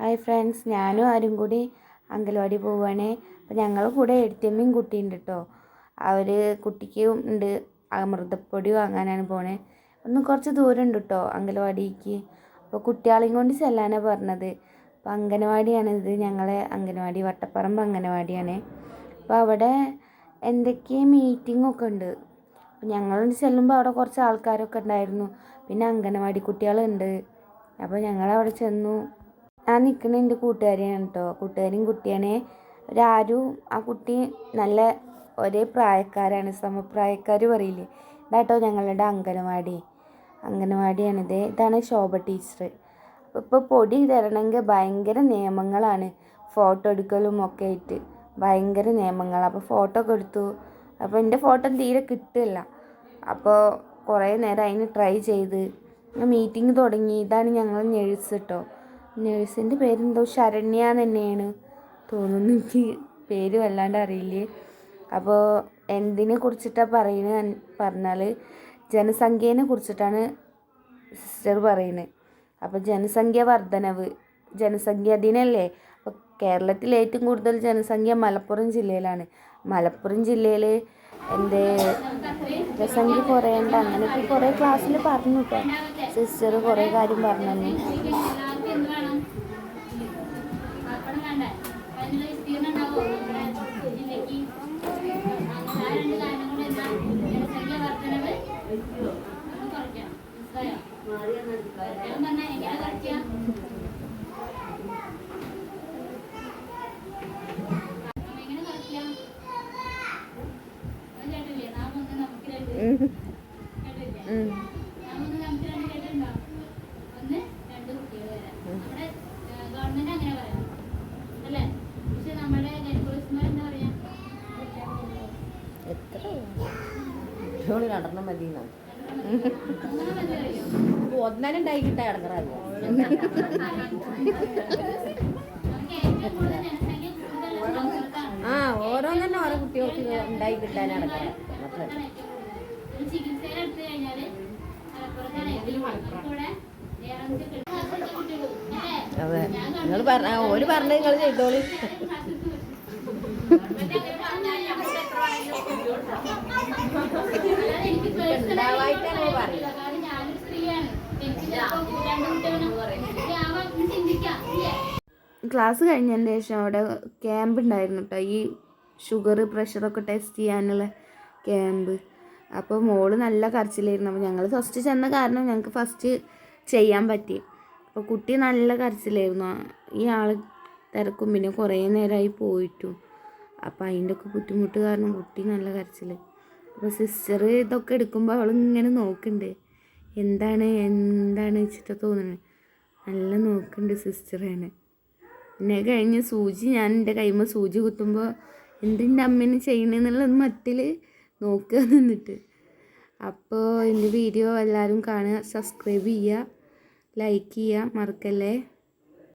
Hi friends ഞാനും ആരും കൂടി അങ്കൽവാടി പോവുകയാണ് അപ്പോൾ ഞങ്ങൾ കൂടെ എഴുത്തിയമ്മയും കുട്ടിയുണ്ട് കേട്ടോ അവർ കുട്ടിക്ക് ഉണ്ട് അമൃതപ്പൊടി വാങ്ങാനാണ് പോണേ. ഒന്ന് കുറച്ച് ദൂരം ഉണ്ട് കേട്ടോ അങ്കൻവാടിക്ക് അപ്പോൾ കുട്ടികളെയും കൊണ്ട് ചെല്ലാനാണ് പറഞ്ഞത്. അപ്പോൾ അംഗനവാടിയാണ് ഇത് ഞങ്ങളെ അംഗനവാടി വട്ടപ്പറമ്പ് അംഗനവാടിയാണ്. അപ്പോൾ അവിടെ എന്തൊക്കെയാ മീറ്റിംഗ് ഒക്കെ ഉണ്ട്? അപ്പോൾ ഞങ്ങളോട് ചെല്ലുമ്പോൾ അവിടെ കുറച്ച് ആൾക്കാരൊക്കെ ഉണ്ടായിരുന്നു. പിന്നെ അംഗനവാടി കുട്ടികളുണ്ട്. അപ്പോൾ ഞങ്ങളവിടെ ചെന്നു. ഞാൻ നിൽക്കുന്ന എന്റെ കൂട്ടുകാരിയാണ് കേട്ടോ കൂട്ടുകാരിയും കുട്ടിയാണ്. ഒരാരും ആ കുട്ടി നല്ല ഒരേ പ്രായക്കാരാണ്. സമപ്രായക്കാർ പറയില്ലേ? ഇതാട്ടോ ഞങ്ങളുടെ അംഗനവാടി. അംഗനവാടിയാണിത്. ഇതാണ് ശോഭ ടീച്ചർ അപ്പോൾ ഇപ്പോൾ പൊടി തരണമെങ്കിൽ ഭയങ്കര നിയമങ്ങളാണ്. ഫോട്ടോ എടുക്കലും ഒക്കെ ആയിട്ട് ഭയങ്കര നിയമങ്ങൾ അപ്പോൾ ഫോട്ടോ ഒക്കെ എടുത്തു. അപ്പോൾ എന്റെ ഫോട്ടോ തീരെ കിട്ടില്ല. അപ്പോൾ കുറേ നേരം അതിന് ട്രൈ ചെയ്ത്. മീറ്റിംഗ് തുടങ്ങി. ഇതാണ് ഞങ്ങൾ ഞെഴിച്ചിട്ടോ നേഴ്സിന്റെ പേരെന്തോ ശരണ്യ തന്നെയാണ് തോന്നുന്നു എനിക്ക് പേര് വല്ലാണ്ട് അറിയില്ലേ. അപ്പോൾ എന്തിനെ കുറിച്ചിട്ടാണ് പറയുന്നത് പറഞ്ഞാൽ ജനസംഖ്യേനെ കുറിച്ചിട്ടാണ് സിസ്റ്റർ പറയുന്നത് അപ്പോൾ ജനസംഖ്യ വർധനവ് ജനസംഖ്യ ദിനല്ലേ അപ്പോൾ കേരളത്തിൽ ഏറ്റവും കൂടുതൽ ജനസംഖ്യ മലപ്പുറം ജില്ലയിലാണ്. മലപ്പുറം ജില്ലയിൽ എന്റെ ജനസംഖ്യ കുറയേണ്ട അങ്ങനെയൊക്കെ കുറേ ക്ലാസ്സിൽ പറഞ്ഞു കേട്ടോ സിസ്റ്റർ കുറേ കാര്യം പറഞ്ഞു ഏറ്റവും കൂടുതൽ ജനസംഖ്യ കൂടുതലുള്ള സ്ഥലത്താണ് ആ ഓരോന്നെ ഓരോ കുട്ടികൾക്ക് ഉണ്ടായി കിട്ടാൻ കൂടുതൽ. ഒരു ചികിത്സയിൽ എടുത്തു അതെ നിങ്ങൾ പറഞ്ഞ ഓര് പറഞ്ഞത് നിങ്ങൾ ചെയ്തോളി ക്ലാസ് കഴിഞ്ഞതിന് ശേഷം അവിടെ ക്യാമ്പ് ഉണ്ടായിരുന്നു കേട്ടോ ഈ ഷുഗർ പ്രഷറൊക്കെ ടെസ്റ്റ് ചെയ്യാനുള്ള ക്യാമ്പ് അപ്പോൾ മോൾ നല്ല കരച്ചിലായിരുന്നു. അപ്പോൾ ഞങ്ങൾ ഫസ്റ്റ് ചെന്ന കാരണം ഞങ്ങൾക്ക് ഫസ്റ്റ് ചെയ്യാൻ പറ്റി. അപ്പോൾ കുട്ടി നല്ല കരച്ചിലായിരുന്നു. ഈ ആൾ തിരക്കും. പിന്നെ കുറേ നേരമായി പോയിട്ടും. അപ്പോൾ അതിന്റെ ഒക്കെ ബുദ്ധിമുട്ട് കാരണം കുട്ടി നല്ല കരച്ചിൽ അപ്പോൾ സിസ്റ്റർ ഇതൊക്കെ എടുക്കുമ്പോൾ അവളിങ്ങനെ നോക്കുന്നുണ്ട് എന്താണ് എന്താണ് വെച്ചിട്ട് തോന്നുന്നത് നല്ല നോക്കുന്നുണ്ട് സിസ്റ്ററാണ് പിന്നെ കഴിഞ്ഞ് സൂചി ഞാൻ എന്റെ കൈമ സൂചി കുത്തുമ്പോൾ എന്തിന്റെ അമ്മേനെ ചെയ്യണമെന്നുള്ളത് മട്ടിൽ നോക്കുക നിന്നിട്ട് അപ്പോൾ എന്റെ വീഡിയോ എല്ലാവരും കാണുക സബ്സ്ക്രൈബ് ചെയ്യുക ലൈക്ക് ചെയ്യുക മറക്കല്ലേ?